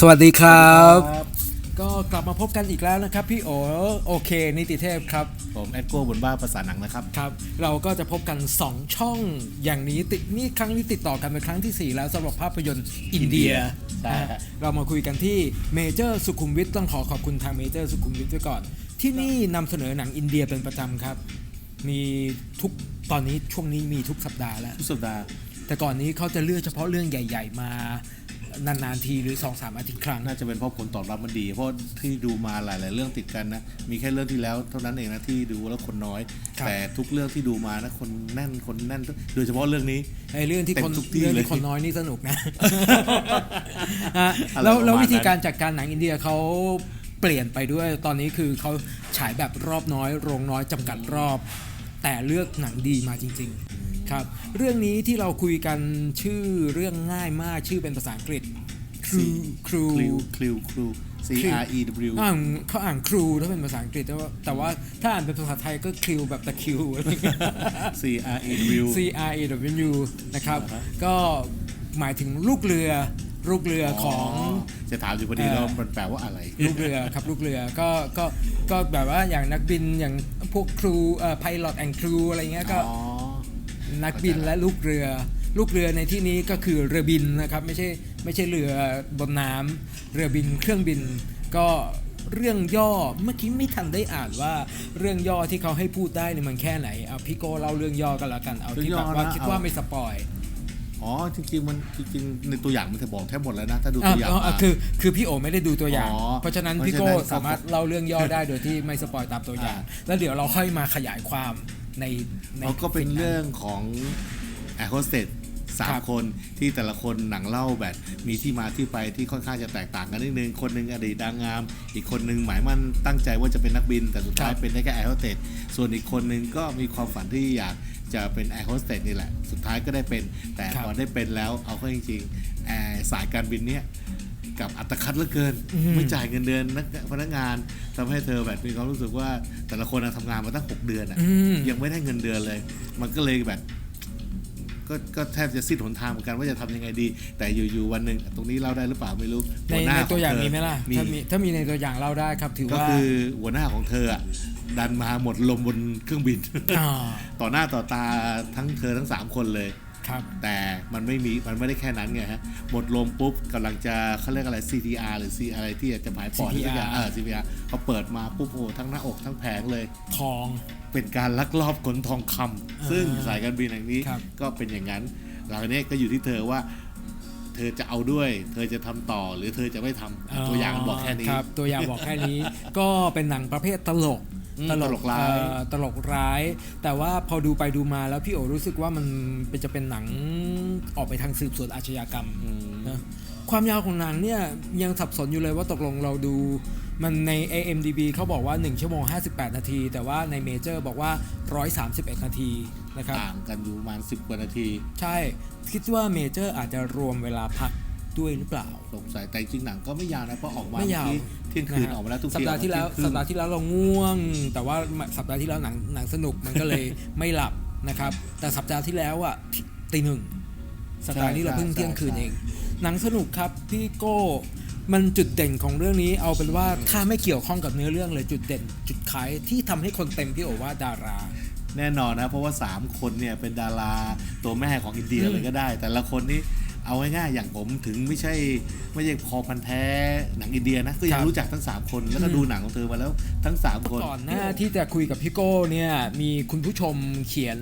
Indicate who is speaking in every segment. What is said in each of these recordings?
Speaker 1: สวัสดีครับ
Speaker 2: ครับ
Speaker 1: ก็กลับมาพบกันอีกแล้วนะครับ พี่โอโอเค นิติเทพครับ
Speaker 2: ผมแอดโก้บนบ้าภาษาหนังนะครับ
Speaker 1: ครับ เราก็จะพบกัน 2 ช่องอย่างนี้ติดนี่ครั้งนี้ติดต่อกันเป็นครั้งทีสี่4 แล้วสำหรับภาพยนตร์อินเดีย
Speaker 2: ใช่ครับ
Speaker 1: อะเรามาคุยกันที่เมเจอร์สุขุมวิทต้องขอขอบคุณทางเมเจอร์สุขุมวิทไว้ก่อน ที่นี่นำเสนอหนังอินเดียเป็นประจำครับ มีทุกตอนนี้ช่วงนี้มีทุกสัปดาห์แล้ว
Speaker 2: ทุกสัปดาห์
Speaker 1: แต่ก่อนนี้เขาจะเลือกเฉพาะเรื่องใหญ่ ๆ มา นานๆทีหรือ2อสามอาทิตย์ครั้ง
Speaker 2: น่าจะเป็นเพราะผลตอบรับมันดี เพราะที่ดูมาหลาย ๆ เรื่องติดกันนะ มีแค่เรื่องที่แล้วเท่านั้นเองนะที่ดูแล้วคนน้อย
Speaker 1: ครับ
Speaker 2: แต่ทุกเรื่องที่ดูมานะคนแน่นคนแน่น โดยเฉพาะเรื่องนี้
Speaker 1: ไอ้เรื่องที่คน
Speaker 2: เต็มทุกที่
Speaker 1: เรื่อง
Speaker 2: เลย
Speaker 1: ที่คนน้อยนี่สนุกนะฮะ
Speaker 2: อะไร
Speaker 1: แล้ว
Speaker 2: ประมาณ
Speaker 1: แล้ววิธี
Speaker 2: นั้น
Speaker 1: การจัดการหนังอินเดียเขาเปลี่ยนไปด้วยตอนนี้คือเขาฉายแบบรอบน้อย โรงน้อยจำกัดรอบ แต่เลือกหนังดีมาจริง ๆ ครับ เรื่องนี้ที่เราคุยกันชื่อเรื่องง่ายมากชื่อเป็นภาษาอังกฤษครูครู
Speaker 2: คลิวคลิวครู C R E W
Speaker 1: อ่านเขาอ่านครูถ้าเป็นภาษาอังกฤษแต่ว่าแต่ว่าถ้าอ่านเป็นภาษาไทยก็คลิวแบบตะคริวอะไรเงี้ย
Speaker 2: C R E W
Speaker 1: C R A W นะครับ
Speaker 2: อ่าฮะ
Speaker 1: ก็หมายถึงลูกเรือลูกเรือของ
Speaker 2: จะถามอยู่พอดี
Speaker 1: เอ่อ
Speaker 2: แล้วมันแปลว่าอะไร
Speaker 1: ลูกเรือครับลูกเรือก็ก็ก็แบบว่าอย่างนักบินอย่างพวกครูเอ่อ pilot and crew อะไรเงี้ยก็
Speaker 2: อ๋อ
Speaker 1: นักบินและลูกเรือ ลูกเรือในที่นี้ก็คือเรือบินนะครับไม่ใช่ไม่ใช่เรือบนน้ำเรือบินเครื่องบิน ก็เรื่องย่อเมื่อกี้ไม่ทันได้อ่านว่าเรื่องย่อที่เขาให้พูดได้เนี่ยมันแค่ไหนเอาพี่โก้เล่าเรื่องย่อกันละกันเอาที่แบบว่าคิดว่าไม่สปอย
Speaker 2: อ๋อจริงๆมันจริงๆในตัวอย่างมันจะบอกแทบหมดแล้วนะถ้าดู
Speaker 1: อะ
Speaker 2: ตัวอย่าง
Speaker 1: อะ
Speaker 2: มา
Speaker 1: คือคือพี่โอไม่ได้ดูตัวอย่าง
Speaker 2: อ๋อ
Speaker 1: เพราะฉะนั้น
Speaker 2: เพราะ
Speaker 1: พี่โก้
Speaker 2: ฉะนั้น
Speaker 1: สามารถเล่าเรื่องย่อได้โดยที่ไม่สปอยตามตัวอย่าง
Speaker 2: อ่า
Speaker 1: แล้วเดี๋ยวเราค่อยมาขยายความ ในใน
Speaker 2: เขาก็เป็นเรื่องของแอร์โฮสเตสสา
Speaker 1: ค
Speaker 2: ม
Speaker 1: รับ
Speaker 2: คนที่แต่ละคนหนังเล่าแบบมีที่มาที่ไปที่ค่อนข้างจะแตกต่างกันนิดนึง คนหนึ่งอดีตนางงาม อีกคนหนึ่งหมายมั่นตั้งใจว่าจะเป็นนักบิน แต่สุดท้ายเป็นได้แค่แอร์โฮสเตสส่วนอีกคนหนึ่งก็มีความฝันที่อยากจะเป็นแอร์โฮสเตสนี่แหละ สุดท้ายก็ได้เป็น แต่
Speaker 1: ครับ
Speaker 2: พอได้เป็นแล้วเอาเข้าจริงๆแอร์สายการบินเนี่ย กับอัตคัดเหลือเกิน
Speaker 1: อืม
Speaker 2: ไม่จ่ายเงินเดือนนักพนักงานทำให้เธอแบบมีความรู้สึกว่าแต่ละคนน่ะทำงานมาตั้งหกเดือนอะ
Speaker 1: อืม
Speaker 2: ยังไม่ได้เงินเดือนเลย มันก็เลยแบบก็ก็แทบจะสิ้นหนทางเหมือนกันว่าจะทำยังไงดี แต่อยู่ๆวันหนึ่งตรงนี้เล่าได้หรือเปล่าไม่รู้
Speaker 1: ใน
Speaker 2: หัวหน้า
Speaker 1: ในตัวอย่าง
Speaker 2: ขเธ
Speaker 1: มีไหมล่ะ
Speaker 2: มี
Speaker 1: ถ้ามีถ้ามีในตัวอย่างเล่าได้ครับถือ
Speaker 2: ก็
Speaker 1: ว่า
Speaker 2: คือหัวหน้าของเธออะดันมาหมดลมบนเครื่องบิน
Speaker 1: อ่า
Speaker 2: ต่อหน้าต่อตาทั้งเธอทั้งสามคนเลย
Speaker 1: ครับ
Speaker 2: แต่มันไม่มีมันไม่ได้แค่นั้นไงฮะหมดลมปุ๊บกำลังจะเขาเรียกอะไร CTR หรือ C อะไรที่จะผายปอดหรือสักอย่าง
Speaker 1: CPR
Speaker 2: เออ CPR เขาเปิดมาปุ๊บโอ้ทั้งหน้าอกทั้งแผงเลย
Speaker 1: ทอง
Speaker 2: เป็นการลักลอบขนทองคำ
Speaker 1: อ่า
Speaker 2: ซึ่งสายการบินแห่งนี้
Speaker 1: ครับ
Speaker 2: ก็เป็นอย่างนั้นหลังจากนี้ก็อยู่ที่เธอว่าเธอจะเอาด้วย เธอจะทำต่อหรือเธอจะไม่ทำตัวอย่างมันบอกแค่นี้
Speaker 1: ครับตัวอย่างบอกแค่นี้ ก็เป็นหนังประเภทตลก
Speaker 2: อืม ตลกร้าย
Speaker 1: เอ่อตลกร้าย แต่ว่าพอดูไปดูมาแล้วพี่โอรู้สึกว่ามันเป็นจะเป็นหนังออกไปทางสืบสวนอาชญากรรม
Speaker 2: อืม
Speaker 1: นะความยาวของหนังเนี่ยยังสับสนอยู่เลยว่าตกลงเราดูมันใน AMDB เขาบอกว่า 1 ชั่วโมง 58 นาที แต่ว่าในเมเจอร์บอกว่า 131 นาทีนะครับ
Speaker 2: ต่างกันอยู่ประมาณ 10 กว่านาที
Speaker 1: ใช่ คิดว่าเมเจอร์อาจจะรวมเวลาพัก ด้วยหรือเปล่า
Speaker 2: สงสัยแต่จริงหนังก็ไม่ยาวนะเพราะออกมา
Speaker 1: ไม่ยาว
Speaker 2: ที่เที่ยงคืน
Speaker 1: นะฮะ
Speaker 2: ออกมาแล้วทุก
Speaker 1: สัปดาห์ที่แล้ว
Speaker 2: เที่ยงครึ่ง
Speaker 1: สัปดาห์ที่แล้วเราง่วง แต่ว่าสัปดาห์ที่แล้วหนังหนังสนุกมันก็เลยไม่หลับนะครับ แต่สัปดาห์ที่แล้วอะตีหนึ่งสัปดาห์นี้เราเพิ่งเที่ยงคืนเอง หนังสนุกครับพี่โก้มันจุดเด่นของเรื่องนี้เอาเป็นว่าถ้าไม่เกี่ยวข้องกับเนื้อเรื่องเลยจุดเด่น จุดขายที่ทำให้คนเต็มพี่โอว่าดารา
Speaker 2: แน่นอนนะเพราะว่า 3 คนเนี่ยเป็นดาราตัวแม่ของอินเดีย
Speaker 1: อืม
Speaker 2: เลยก็ได้ แต่ละคนนี่ เอาง่ายๆอย่างผมถึงไม่ใช่ไม่ใช่คอพันธุ์แท้หนังอินเดียนะก็ยังรู้จักทั้ง 3 คนแล้วก็ดูหนังของเธอมาแล้วทั้ง 3 คน
Speaker 1: ก่อนหน้าที่จะคุยกับพี่โก้เนี่ยมีคุณผู้ชมเขียน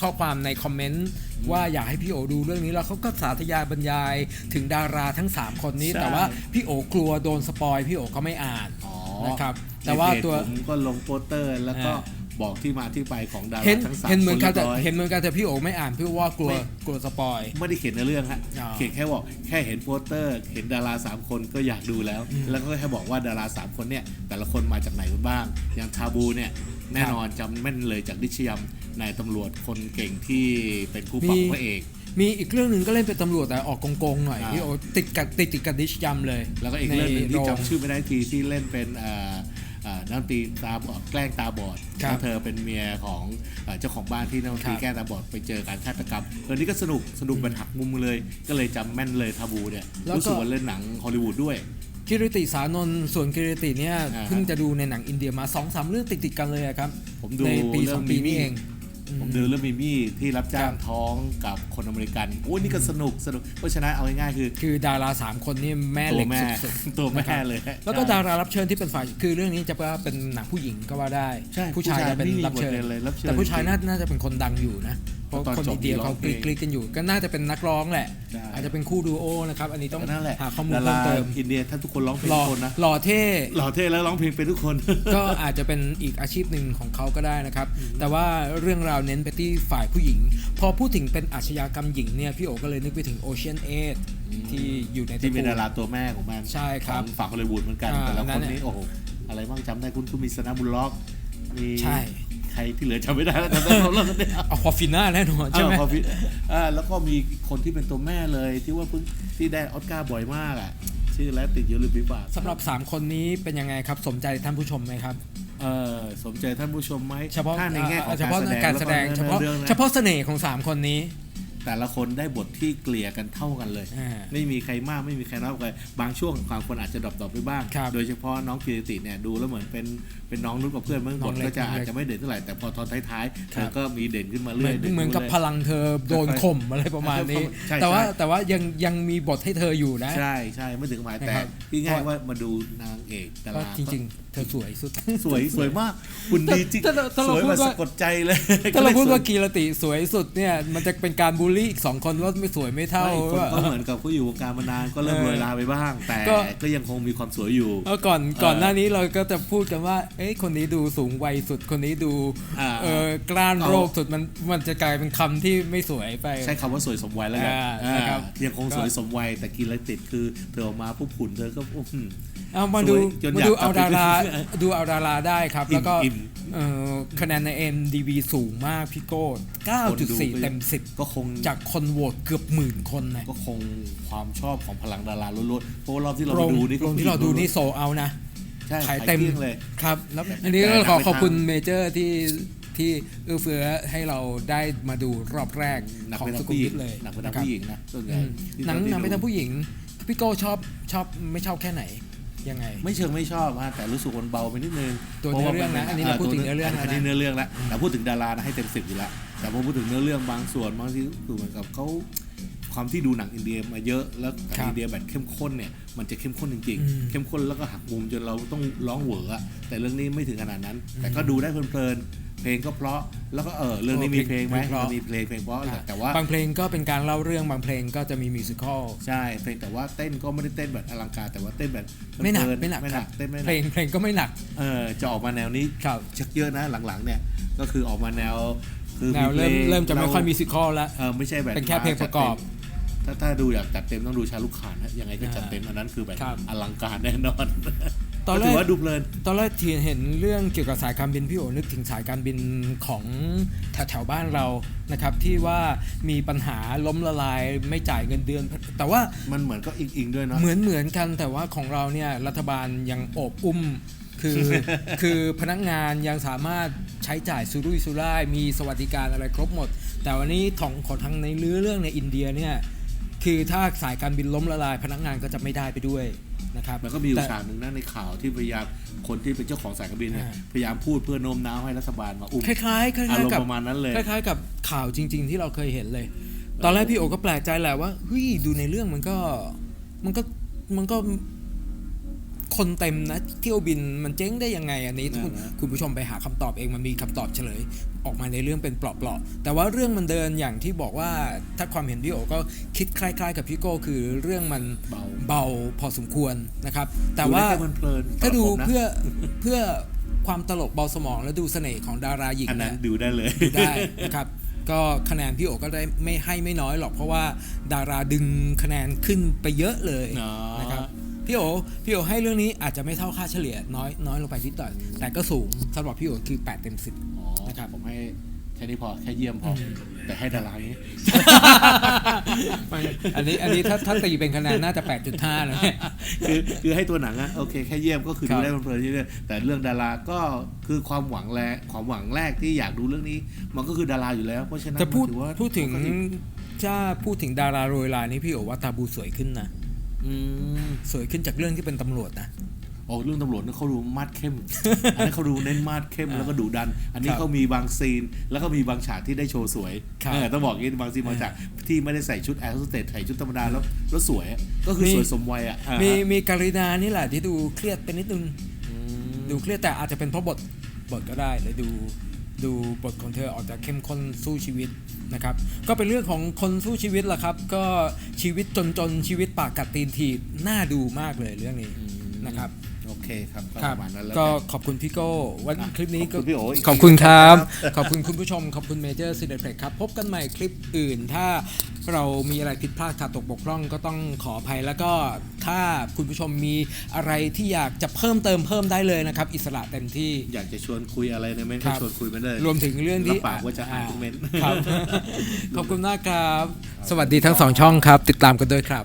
Speaker 1: ข้อความในคอมเมนต์ว่าอยากให้พี่โอดูเรื่องนี้แล้วเขาก็สาธยายบรรยายถึงดาราทั้ง 3 คนนี้
Speaker 2: ใช่
Speaker 1: แต่ว่าพี่โอกลัวโดนสปอยพี่โอก็ไม่อ่าน
Speaker 2: อ๋อ
Speaker 1: นะครับ
Speaker 2: ใน
Speaker 1: แต่ว่า
Speaker 2: เพจ
Speaker 1: ตัว
Speaker 2: ผมก็ลงโปสเตอร์แล้วก็
Speaker 1: อ่า
Speaker 2: บอกที่มาที่ไปของดา
Speaker 1: เห็
Speaker 2: รานทั้งสาม
Speaker 1: เห็นเหมือนกัน
Speaker 2: ค
Speaker 1: แต่
Speaker 2: รียบร้อย
Speaker 1: เห็นเหมือนกันแต่พี่โอไม่อ่านเพื่อว่ากลัว
Speaker 2: ไม่
Speaker 1: กลัวสปอย
Speaker 2: ไม่ได้เขียนในเรื่องฮะ
Speaker 1: อ๋อ
Speaker 2: เขียนแค่บอกแค่เห็นโปสเตอร์ เห็นดาราสามคนก็อยากดูแล้ว
Speaker 1: อืม
Speaker 2: แล้วก็แค่บอกว่าดาราสามคนเนี่ยแต่ละคนมาจากไหนกันบ้าง อย่างทาบูเนี่ยแน่นอนจำแม่นเลยจากดิชยมนายตำรวจคนเก่งที่เป็นคู่ปรับพระเอก
Speaker 1: มีอีกเรื่องหนึ่งก็เล่นเป็นตำรวจแต่ออกโกงๆหน่อย
Speaker 2: อ่า
Speaker 1: พี่โอติดกับติดติดกับดิชยำเลย
Speaker 2: แล้วก็อีกเรื่องหนึงที่
Speaker 1: ในโจำ
Speaker 2: ชื่อไม่ได้ทีที่เล่นเป็นเอ่ออ่า นักดนตรีตาบอดแกล้งตาบอด
Speaker 1: ครับ
Speaker 2: แล้วเธอเป็นเมียของอ่าเจ้าของบ้านที่นักดนตรี
Speaker 1: ครับ
Speaker 2: แกล้งตาบอดไปเจอการฆาตกรรมเออนี่ก็สนุกสนุกเป็นหักมุมเลย ก็เลยจำแม่นเลยทาบูเนี่ย
Speaker 1: แล้วก็
Speaker 2: รู้สึกว่าเล่นหนังฮอลลีวูดด้วย
Speaker 1: กิริติสานนท์ส่วนกิริติเนี่ย
Speaker 2: อ่า
Speaker 1: เพิ่งจะดูในหนังอินเดียมา2อสามเรื่องติดๆกันเลยอะครับ
Speaker 2: ผมดู
Speaker 1: ในปี
Speaker 2: เรื่
Speaker 1: ส
Speaker 2: อ
Speaker 1: องงปี
Speaker 2: มิมี่
Speaker 1: นี้เอง
Speaker 2: ผมดูเรื่องมิมี่ที่รับจ้า
Speaker 1: ค
Speaker 2: ง
Speaker 1: รับ
Speaker 2: ท้องกับคนอเมริกันโอ้ยนี่ก็สนุกสนุกเพราะฉะนั้นเอาง่ายๆคือ
Speaker 1: คือดาราสามคนนี่แม่
Speaker 2: ตั
Speaker 1: เห
Speaker 2: ว
Speaker 1: ล็ก
Speaker 2: แม่
Speaker 1: สุดๆ
Speaker 2: ตัว
Speaker 1: นะ
Speaker 2: แม่
Speaker 1: ครับ
Speaker 2: เลย
Speaker 1: แล้วก็
Speaker 2: ใช่
Speaker 1: ดารารับเชิญที่เป็นฝ่ายคือเรื่องนี้จะว่าเป็นหนังผู้หญิงก็ว่าได้
Speaker 2: ใช่
Speaker 1: ผู้ชายจะเป็น
Speaker 2: ผู้ชาย
Speaker 1: รับเชิญ
Speaker 2: ไม่มีบทเด่นเลยรับเชิญ
Speaker 1: แต่ผู้ชาย
Speaker 2: จริง
Speaker 1: น่าน่าจะเป็นคนดังอยู่นะ เพราะ
Speaker 2: ตอน
Speaker 1: คน
Speaker 2: จบ
Speaker 1: อินเดีย
Speaker 2: มีร้
Speaker 1: เขา
Speaker 2: อง
Speaker 1: ก
Speaker 2: เพล
Speaker 1: รี
Speaker 2: ง
Speaker 1: ดกรีดกันอยู่ ก็น่าจะเป็นนักร้องแหละ
Speaker 2: ใช่
Speaker 1: อาจจะเป็นคู่ดูโอนะครับ อันนี้ต้อง
Speaker 2: นั่นแหละ
Speaker 1: หาข้อมูล
Speaker 2: ดา
Speaker 1: เพิ่
Speaker 2: ราม
Speaker 1: เติม
Speaker 2: อินเดียถ้าทุกคนร้องเพลง
Speaker 1: หล่อ
Speaker 2: ทุกคนนะ
Speaker 1: หล่อเท่
Speaker 2: หล่อเท่แล้วร้องเพลงเป็นทุกคน
Speaker 1: ก็อาจจะเป็นอีกอาชีพหนึ่งของเขาก็ได้นะครับ แต่ว่าเรื่องราวเน้นไปที่ฝ่ายผู้หญิง พอพูดถึงเป็นอาชญากรรมหญิงเนี่ยพี่โอก็เลยนึกไปถึง Ocean 8ที่อยู่ใน
Speaker 2: ที่เป็น
Speaker 1: ตระกูล
Speaker 2: ดาราตัวแม่ของมัน
Speaker 1: ใช่ครับ
Speaker 2: ของฝั่งฮอลลีวูดเหมือนกัน
Speaker 1: อ่า
Speaker 2: แต่ละ
Speaker 1: นั่
Speaker 2: คน
Speaker 1: นแหละ
Speaker 2: นี้โอ้โหอะไรบ้างจำได้คุณคุณมีสนาบุลล็อกมี
Speaker 1: ใช่
Speaker 2: ใค รที่เหลือจำไม่ได้แล้วจำได้หมดแล้วเนี่ย
Speaker 1: เอาควาฟิน่าแน่นอนใช่ไหม
Speaker 2: เออพอพิอ่าแล้วก็มีคนที่เป็นตัวแม่เลยที่ว่าเพิ่งที่ได้ออสการ์บ่อยมากอะชื่อแล้วติดอยู่หรือปิบา
Speaker 1: สำหรับ 3 คนนี้เป็นยังไงครับ สมใจท่านผู้ชมไหมครับ
Speaker 2: เออสมใจท่านผู้ชมไหม
Speaker 1: เฉพาะ
Speaker 2: ถ้าในแง่ของ
Speaker 1: เฉพาะ
Speaker 2: การ
Speaker 1: การ
Speaker 2: แส
Speaker 1: แส
Speaker 2: ด
Speaker 1: ด
Speaker 2: ง
Speaker 1: ง
Speaker 2: แล้ว
Speaker 1: เฉ
Speaker 2: ก็
Speaker 1: พาะ
Speaker 2: เรื่องนะ
Speaker 1: เฉพาะเสน่ห์ของ 3 คนนี้
Speaker 2: แต่ละคนได้บทที่เกลี่ยกันเท่ากันเลย
Speaker 1: อ่า
Speaker 2: ไม่มีใครมากไม่มีใครน้อยกว่าใครบางช่วงความคนอาจจะดรอปๆไปบ้าง
Speaker 1: ครับ
Speaker 2: โดยเฉพาะน้องกิรติเนี่ยดูแล้วเหมือนเป็นเป็นน้องนุ่นกับเพื่อนเมื่อ
Speaker 1: น้
Speaker 2: บ
Speaker 1: อง
Speaker 2: ท
Speaker 1: เล็ก
Speaker 2: ก็จะ
Speaker 1: น้อง
Speaker 2: อา
Speaker 1: เล็
Speaker 2: จ
Speaker 1: ก
Speaker 2: จะไม่เด่นเท่าไหร่แต่พอตอนท้ายๆ
Speaker 1: ค
Speaker 2: เธ
Speaker 1: รับ
Speaker 2: อก็มีเด่นขึ้นมา
Speaker 1: เห
Speaker 2: เรื่
Speaker 1: มื
Speaker 2: อ
Speaker 1: อยน
Speaker 2: ด่
Speaker 1: เหมือนกับ
Speaker 2: ขึ้
Speaker 1: พลังเธอโดนข่มอะไรประมาณนี้
Speaker 2: ใช่
Speaker 1: แต่ว่า
Speaker 2: ใช่
Speaker 1: แต่ว่ายังยังมีบทให้เธออยู่นะ
Speaker 2: ใช่ใช่ไม่ถึงหมายแต่
Speaker 1: นะครับ
Speaker 2: ที่ง่ายว่ามาดูนาง เอกดา
Speaker 1: ก็
Speaker 2: รา
Speaker 1: จริง ๆ เธอสวยสุด
Speaker 2: ๆสวยสวยมากคุณดีจริง
Speaker 1: ถ้าเราถ้า
Speaker 2: ส
Speaker 1: เรา
Speaker 2: วย
Speaker 1: พู
Speaker 2: มา
Speaker 1: ด
Speaker 2: สะ
Speaker 1: ว่า
Speaker 2: กดใจเลย
Speaker 1: ถ้าเราพูดว่า
Speaker 2: ก็ลย
Speaker 1: กีรติสวยสุดเนี่ย มันจะเป็นการบูลลี่อีกสองคนว่าไม่สวยไม่
Speaker 2: ส
Speaker 1: เท่า
Speaker 2: วยไม่คน
Speaker 1: ว่า
Speaker 2: ก็เหมือนกับเขาอยู่วงการมานานก็เริ่ม
Speaker 1: เออ
Speaker 2: โรยลาไปบ้าง แต่
Speaker 1: ก็
Speaker 2: ก็ยังคงมีความสวยอยู่
Speaker 1: เออก่อน
Speaker 2: เออ
Speaker 1: ก่อนหน้านี้เราก็จะพูดกันว่า เอ้ยคนนี้ดูสูงวัยสุดคนนี้ดู
Speaker 2: อ่า
Speaker 1: เออกล้าน
Speaker 2: เอา
Speaker 1: โรคสุดมันมันจะกลายเป็นคำที่ไม่สวยไป
Speaker 2: ใช้คำว่าสวยสมวัยแล้วกัน
Speaker 1: อ่า
Speaker 2: อ่า
Speaker 1: นะครับ
Speaker 2: ยังคงสวยสมวัยแต่กินแล้วติดคือ เธอออกมาปุ๊บหุ่นเธอก็อื้อหือ
Speaker 1: เอามาดู
Speaker 2: สวยจน
Speaker 1: มา
Speaker 2: อยาก
Speaker 1: ดู
Speaker 2: กลั
Speaker 1: เอา
Speaker 2: บไป
Speaker 1: ดารา
Speaker 2: ดู
Speaker 1: ดูเอาดาราได้ครับแล้วก็
Speaker 2: อิ่ม
Speaker 1: เอ่อคะแนนใน MDB สูงมากพี่โก้
Speaker 2: คนดู
Speaker 1: 9.4 เต็ม
Speaker 2: ก็คง
Speaker 1: 10 จากคนโหวตเกือบหมื่นคนนะ
Speaker 2: ก็คงความชอบของพลังดาราล้วนๆเพราะว่ารอบที่เรา
Speaker 1: โรง
Speaker 2: ดูนี่ก็
Speaker 1: โรงที่เราดูนี่โซเอานะ
Speaker 2: ใช่
Speaker 1: ขาย
Speaker 2: ขาย
Speaker 1: เต็ม
Speaker 2: เกลี้ยงเลย
Speaker 1: ครับ แล้ว
Speaker 2: แต่
Speaker 1: อันนี้ก็
Speaker 2: แต่
Speaker 1: ขอ
Speaker 2: หนักไป
Speaker 1: ขอบคุณ
Speaker 2: ทาง
Speaker 1: เมเจอร์ที่ที่เอื้อเฟื้อให้เราได้มาดูรอบแรก
Speaker 2: หนัก
Speaker 1: ของ
Speaker 2: ไป
Speaker 1: ส
Speaker 2: ทาง
Speaker 1: กุล
Speaker 2: ผู้หญิ
Speaker 1: วิ
Speaker 2: ง
Speaker 1: ทย์เลย
Speaker 2: หนักไปทาง
Speaker 1: นะครับ
Speaker 2: ผู้หญิงนะส่วนใหญ่
Speaker 1: อืม
Speaker 2: ที่
Speaker 1: หนัง
Speaker 2: ที่
Speaker 1: หนังไป
Speaker 2: ดู
Speaker 1: ทางผู้หญิงพี่โก้ชอบชอบไม่ชอบแค่ไหน ยังไง
Speaker 2: ไม่เชิงไม่ชอบฮะแต่รู้สึกมันเบาไปนิดนึง
Speaker 1: ตัว
Speaker 2: พาะว่า
Speaker 1: เนื้อเรื่องนะ
Speaker 2: มั
Speaker 1: อันนี้เราพูดถึงเนื้อเรื่องแล้วนะ
Speaker 2: นนี้เนื้อเรื่องแล้วแต่พูดถึงดารานะให้เต็มสิบอยู่แล้วแต่พอพูดถึงเนื้อเรื่องบางส่วนบางทีคือเหมือนกับเขา ความที่ดูหนังอินเดียมาเยอะแล้วหนัง
Speaker 1: ครับ
Speaker 2: อินเดียแบบเข้มข้นเนี่ยมันจะเข้มข้นจริง
Speaker 1: อืม
Speaker 2: ๆเข้มข้นแล้วก็หักมุมจนเราต้องร้องเหวออะแต่เรื่องนี้ไม่ถึงขนาดนั้น แต่ก็ดูได้เพลินๆเพลงก็เพราะแล้วก็เออเรื่องนี้มีเพลงไหม
Speaker 1: เพราะ
Speaker 2: มันมีเพลงเพลงเพราะแหละแต่ว่า
Speaker 1: บางเพลงก็เป็นการเล่าเรื่องบางเพลงก็จะมีมิวสิควล
Speaker 2: ใช่เพลงแต่ว่าเต้นก็ไม่ได้เต้นแบบอลังการแต่ว่าเต้นแบบ
Speaker 1: ไม่หนัก
Speaker 2: เพลิ
Speaker 1: ไม่หนัก
Speaker 2: ไม่ห
Speaker 1: ค
Speaker 2: นั
Speaker 1: รั
Speaker 2: ก
Speaker 1: บ
Speaker 2: เต้นไม่ห
Speaker 1: เพล
Speaker 2: นัก
Speaker 1: งเพลงก็ไม่หนัก
Speaker 2: เออจะออกมาแนวนี้
Speaker 1: ครับ
Speaker 2: ชักเยอะนะหลังๆเนี่ยก็คือออกมาแนวคือ
Speaker 1: แนวเริ่ม
Speaker 2: พลง
Speaker 1: เริ่มจะไม่ค่อยมิวสิควลแล้ว
Speaker 2: เออไม่ใช่แบบ
Speaker 1: เป็นแค่เพลงประกอบ
Speaker 2: ถ้าถ้าดูอยากจัดเต็มต้องดูชาลุกขานนะยังไงก็จัดเต็มอันนั้นคือแบบ
Speaker 1: ครับ
Speaker 2: อลังการแน่นอน
Speaker 1: ตอนแร
Speaker 2: ถื
Speaker 1: ก
Speaker 2: อว่าดูเพลิน
Speaker 1: ตอนแรกที่เห็นเรื่องเกี่ยวกับสายการบินพี่โอนึกถึงสายการบินของแถวๆบ้านเรานะครับ ที่ว่ามีปัญหาล้มละลายไม่จ่ายเงินเดือน แต่ว่า
Speaker 2: มันเหมือนก็อิงๆด้วยเนาะ
Speaker 1: เหมือนเหมือนกันแต่ว่าของเราเนี่ยรัฐบาลยังโอบอุ้มคือคือพนักงานยังสามารถใช้จ่ายสุรุ่ยสุร่ายมีสวัสดิการอะไรครบหมด แต่วันนี้ของของทางในเรื่องเรื่องในอินเดียเนี่ย คือถ้าสายการบินล้มละลาย พนักงานก็จะไม่ได้ไปด้วยนะครับ
Speaker 2: มันก็มีอยู่
Speaker 1: แต่
Speaker 2: ฉากหนึ่งนะในข่าวที่พยายามคนที่เป็นเจ้าของสายการบินเนี่ย
Speaker 1: อ่า
Speaker 2: พยายามพูดเพื่อโน้มน้าวให้รัฐบาลมาอุ้ม
Speaker 1: คล้ายๆคล้ายๆ
Speaker 2: อารมณ์
Speaker 1: กับ
Speaker 2: ประมาณนั้นเลย
Speaker 1: คล้ายๆ กับข่าวจริง ๆ ที่เราเคยเห็นเลย ตอนแรกพี่โอก็แปลกใจแหละว่าเฮ้ยดูในเรื่องมันก็มันก็มันก็ คนเต็มนะเที่ยวบินมันเจ๊งได้ยังไงอันนี้คุณ
Speaker 2: นั่นนะ
Speaker 1: คุณผู้ชมไปหาคำตอบเองมันมีคำตอบเฉลย ออกมาในเรื่องเป็นเปลาะๆแต่ว่าเรื่องมันเดินอย่างที่บอกว่าถ้าความเห็นพี่โอก็คิดคล้าย ๆ กับพี่โก้คือเรื่องมัน
Speaker 2: เบา
Speaker 1: เบาพอสมควรนะครับ แต่ว่า
Speaker 2: ดูได้ค่เพลินๆ
Speaker 1: ถ้าดู
Speaker 2: สำหรับผมนะ
Speaker 1: เพื่อเพื่อความตลกเบาสมองและดูเสน่ห์ของดาราหญิง
Speaker 2: อันนั้น
Speaker 1: เย
Speaker 2: ดูได้เลย
Speaker 1: ดูได้นะครับก็คะแนนพี่โอก็ได้ไม่ให้ไม่น้อยหรอกเพราะว่าดาราดึงคะแนนขึ้นไปเยอะเลย
Speaker 2: อ๋อ
Speaker 1: นะครับ พี่โอพี่โอให้เรื่องนี้อาจจะไม่เท่าค่าเฉลี่ยน้อยน้อยลงไปนิดหน่อยแต่ก็สูงสำหรับพี่โอคือ8เต็ม10
Speaker 2: อ๋อ
Speaker 1: นะครับ
Speaker 2: ผมให้แค่นี้พอแค่เยี่ยมพออแต่ให้ดาราอย่างนี้
Speaker 1: มันอันนี้อันนี้ถ้าถ้าตีเป็นคะแนนน่าจะ 8.5นะ
Speaker 2: คือคือให้ตัวหนังอะโอเคแค่เยี่ยมก็คือ
Speaker 1: ครั
Speaker 2: ดู
Speaker 1: บ
Speaker 2: ได้เพลินๆเรื่อยๆแต่เรื่องดาราก็คือความหวังแรกความหวังแรกที่อยากดูเรื่องนี้ มันก็คือดาราอยู่แล้ว เพราะฉะนั้น
Speaker 1: แต่พูด
Speaker 2: มันถือว่า
Speaker 1: พูดถึง
Speaker 2: ปกติ
Speaker 1: ถ้าพูดถึงดาราโรยลายนี่พี่โอว่าตาบูสวยขึ้นนะ
Speaker 2: อืม
Speaker 1: สวยขึ้นจากเรื่องที่เป็นตำรวจนะ
Speaker 2: โอ้เรื่องตำรวจเนี่ยเขาดูมาดเข้ม อันนั้นเขาดูเน้นมาดเข้ม
Speaker 1: อ่า
Speaker 2: แล้วก็ดุดัน อันนี้
Speaker 1: ครับ
Speaker 2: เขามีบางซีน แล้วก็มีบางฉากที่ได้โชว์สวย
Speaker 1: ครับ
Speaker 2: เออต้องบอกอย่างนี้บางซีนบางฉากที่ไม่ได้ใส่ชุดแอร์โฮสเตสใส่ชุดธรรมดาแล้วแล้วสวยอะก็คือ
Speaker 1: มี
Speaker 2: สวยสมวัยอะอ่าฮะ
Speaker 1: มีมีการินานี่แหละที่ดูเครียดไปนิดนึง
Speaker 2: อืม
Speaker 1: ดูเครียดแต่อาจจะเป็นเพราะบทบทก็ได้เลยดู ดูบทของเธอออกจากเข้มข้นสู้ชีวิตนะครับ ก็เป็นเรื่องของคนสู้ชีวิตแหละครับ ก็ชีวิตจนๆชีวิตปากกัดตีนถีบน่าดูมากเลยเรื่องนี้นะครับ
Speaker 2: เคครับก็
Speaker 1: ครั
Speaker 2: ป
Speaker 1: บ
Speaker 2: ระมาณนั้นแล้ว
Speaker 1: ก็
Speaker 2: กัน
Speaker 1: ขอบคุณพี่โก้วัน
Speaker 2: อะ
Speaker 1: คลิปนี้ก็
Speaker 2: ขอบคุณพี่โอ๋อีก
Speaker 1: ขอบคุณครับ
Speaker 2: ที
Speaker 1: ขอบคุณคุณผู้ชม ขอบคุณเมเจอร์ซีเดเพล็กครับ พบกันใหม่คลิปอื่น ถ้าเรามีอะไรผิดพลาดขาดตกบกพร่องก็ต้องขออภัยแล้วก็ถ้าคุณผู้ชมมีอะไรที่อยากจะเพิ่มเติมเพิ่มได้เลยนะครับ อิสระเต็มที่
Speaker 2: อยากจะชวนคุยอะไรในเม้นต์
Speaker 1: ครั
Speaker 2: ก็
Speaker 1: บ
Speaker 2: ชวนคุยมาเลย
Speaker 1: รวมถึงเรื่องที่
Speaker 2: รับปากว่าจะอ่านทุกเม้นต์
Speaker 1: ครับขอบคุณมากครับ สวัสดีทั้งสองช่องครับ ติดตามกันด้วยครับ